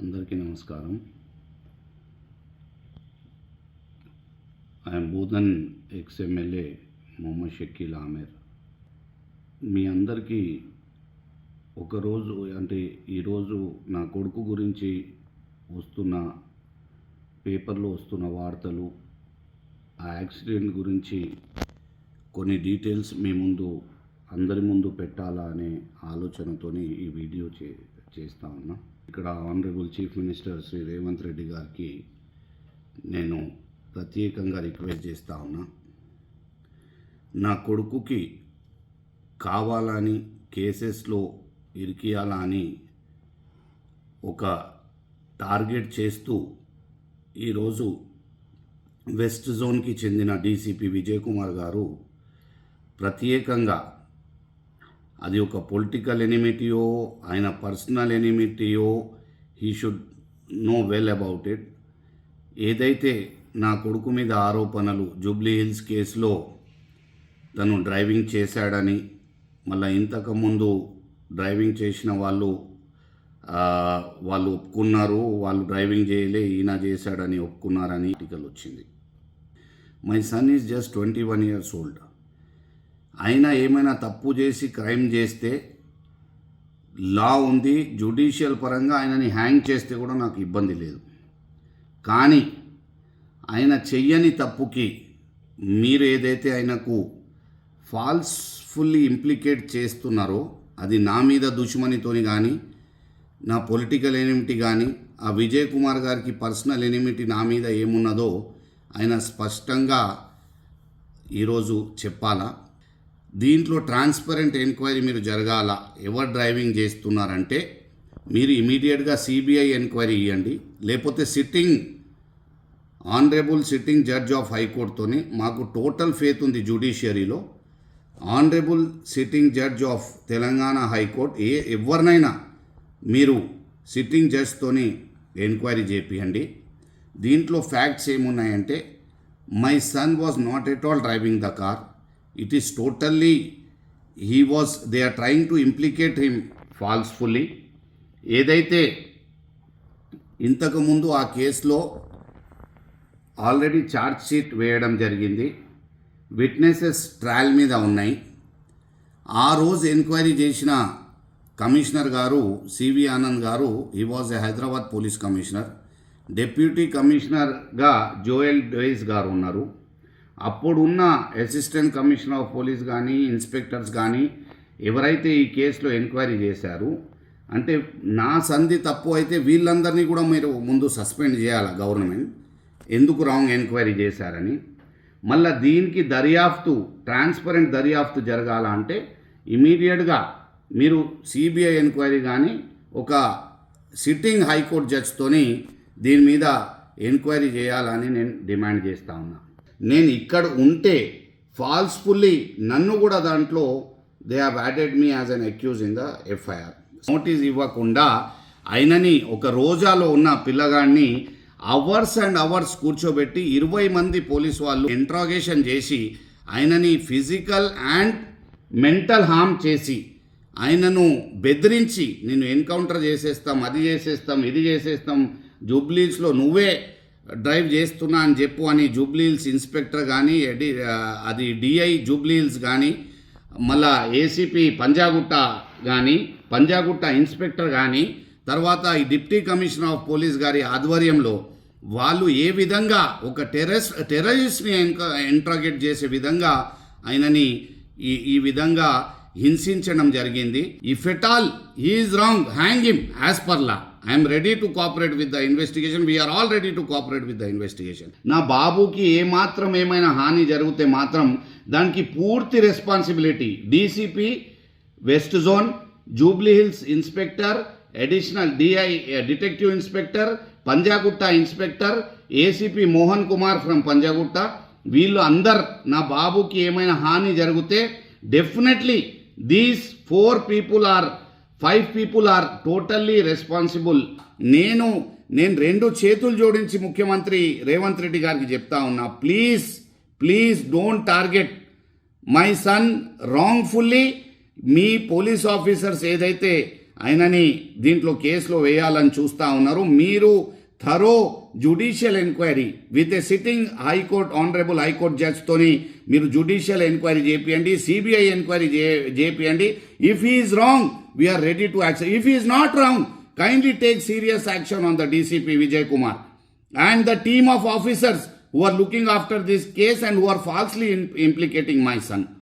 అందరికీ నమస్కారం. I'm Bodhan ex MLA Mohammed Shakeel Aamer. మీ అందరికీ ఒకరోజు అంటే ఈరోజు నా కొడుకు గురించి వస్తున్న పేపర్లో వస్తున్న వార్తలు ఆ యాక్సిడెంట్ గురించి కొన్ని డీటెయిల్స్ మీ ముందు అందరి ముందు పెట్టాలా అనే ఆలోచనతోని ఈ వీడియో చే చేస్తా ఉన్నా. ఇక్కడ honourable chief minister Shri Revanth Reddy గారికి నేను ప్రత్యేకంగా రిక్వెస్ట్ చేస్తా ఉన్నా. నా కొడుకుకి కావాలని కేసెస్లో ఇరికియాలా అని ఒక టార్గెట్ చేస్తూ ఈరోజు వెస్ట్ జోన్కి చెందిన డీసీపీ విజయ్ కుమార్ గారు ప్రత్యేకంగా అది ఒక పొలిటికల్ ఎనిమిటీయో ఆయన personal ఎనిమిటీయో he should know well about it ఏదైతే నా కొడుకు మీద ఆరోపణలు జూబ్లీ హిల్స్ కేసులో తను డ్రైవింగ్ చేశాడని మళ్ళీ ఇంతకుముందు డ్రైవింగ్ చేసిన వాళ్ళు వాళ్ళు ఒప్పుకున్నారు వాళ్ళు డ్రైవింగ్ చేయలే ఈయన చేశాడని ఒప్పుకున్నారని ఆర్టికల్ వచ్చింది. My son is just twenty one years old అయినా ఏమైనా తప్పు చేసి క్రైమ్ చేస్తే లా ఉంది జ్యుడిషియల్ పరంగా ఆయనని హ్యాంగ్ చేస్తే కూడా నాకు ఇబ్బంది లేదు. కానీ ఆయన చెయ్యని తప్పుకి మీరు ఏదైతే ఆయనకు ఫాల్స్ఫుల్లీ ఇంప్లికేట్ చేస్తున్నారో అది నా మీద దుష్మనితోని కానీ నా పొలిటికల్ ఎనిమిటీ కానీ ఆ విజయ్ కుమార్ గారికి పర్సనల్ ఎనిమిటీ నా మీద ఏమున్నదో ఆయన స్పష్టంగా ఈరోజు చెప్పాలా? దీంట్లో ట్రాన్స్పరెంట్ ఎంక్వైరీ మీరు జరగాల. ఎవరు డ్రైవింగ్ చేస్తున్నారంటే మీరు ఇమీడియట్గా సిబిఐ ఎంక్వైరీ ఇవ్వండి లేకపోతే sitting honourable sitting judge of హైకోర్టుతోనే మాకు టోటల్ ఫేత్ ఉంది జ్యుడిషియరీలో. Honourable sitting judge of Telangana high court ఏ ఎవరినైనా మీరు సిట్టింగ్ జడ్జ్తోని ఎంక్వైరీ చేపియండి. దీంట్లో facts ఏమున్నాయంటే my son was not at all driving the car. It is totally he was they are trying to implicate him falsefully ఏదైతే ఇంతకుముందు ఆ కేసులో already charge sheet వేయడం జరిగింది విట్నెసెస్ ట్రయల్ మీద ఉన్నాయి. ఆ రోజు ఎంక్వైరీ చేసిన కమిషనర్ గారు సివి ఆనంద్ గారు he was a Hyderabad police commissioner deputy కమిషనర్గా జోయల్ డోయిస్ గారు ఉన్నారు. అప్పుడున్న అసిస్టెంట్ కమిషనర్ ఆఫ్ పోలీస్ కానీ ఇన్స్పెక్టర్స్ కానీ ఎవరైతే ఈ కేసులో ఎంక్వైరీ చేశారు అంటే నా సంధి తప్పు అయితే వీళ్ళందరినీ కూడా మీరు ముందు సస్పెండ్ చేయాలి గవర్నమెంట్? ఎందుకు రాంగ్ ఎంక్వైరీ చేశారని? మళ్ళీ దీనికి దర్యాప్తు ట్రాన్స్పరెంట్ దర్యాప్తు జరగాల అంటే ఇమీడియట్గా మీరు సిబిఐ ఎంక్వైరీ కానీ ఒక సిట్టింగ్ హైకోర్టు జడ్జ్తోని దీని మీద ఎంక్వైరీ చేయాలని నేను డిమాండ్ చేస్తా ఉన్నా. నేను ఇక్కడ ఉంటే ఫాల్స్ఫుల్లీ నన్ను కూడా దాంట్లో they have added me as an accused in the FIR notice ఇవ్వకుండా ఆయనని ఒక రోజాలో ఉన్న పిల్లగాడిని అవర్స్ అండ్ అవర్స్ కూర్చోబెట్టి ఇరవై మంది పోలీస్ వాళ్ళు ఇంట్రాగేషన్ చేసి ఆయనని ఫిజికల్ అండ్ మెంటల్ హామ్ చేసి ఆయనను బెదిరించి నేను ఎన్కౌంటర్ చేసేస్తాం అది చేసేస్తాం ఇది చేసేస్తాం జూబ్లీస్లో నువ్వే డ్రైవ్ చేస్తున్నా అని చెప్పు అని జూబ్లీహిల్స్ ఇన్స్పెక్టర్ కానీ అది డిఐ జూబ్లీహిల్స్ కానీ మళ్ళా ఏసీపీ పంజాగుట్ట కానీ పంజాగుట్ట ఇన్స్పెక్టర్ కానీ తర్వాత ఈ డిప్టీ కమిషనర్ ఆఫ్ పోలీస్ గారి ఆధ్వర్యంలో వాళ్ళు ఏ విధంగా ఒక టెర్రస్ టెర్రరిస్ట్ని ఇంట్రాగేట్ చేసే విధంగా ఆయనని ఈ ఈ విధంగా హింసించడం జరిగింది. If at all he's wrong hang him as per law. I'm ready to cooperate with the investigation we're all ready to cooperate with the investigation నా బాబుకి ఏ మాత్రం ఏమైనా హాని జరిగితే మాత్రం దానికి పూర్తి responsibility DCP west zone Jubilee Hills inspector additional DI detective inspector Panjagutta inspector ACP Mohan Kumar from Panjagutta వీళ్ళు అందరు నా బాబుకి ఏమైనా హాని జరిగితే definitely these four people or five people are totally responsible నేను నేను రెండు చేతులు జోడించి ముఖ్యమంత్రి రేవంత్ రెడ్డి గారికి చెప్తా ఉన్నా please please don't target my son wrongfully me police officers ఏదైతే ఆయనని దీంట్లో కేసులో వేయాలని చూస్తూ ఉన్నారు మీరు thorough Judicial enquiry with a sitting high court honourable high court జడ్జ్తోని మీరు జుడిషియల్ ఎంక్వైరీ చేపియండి సిబిఐ ఎంక్వైరీ చే చేపియండి if is wrong we are ready to action if is not wrong kindly take serious action on the DCP Vijay Kumar and the team of officers who are looking after this case and who are falsely im- implicating my son.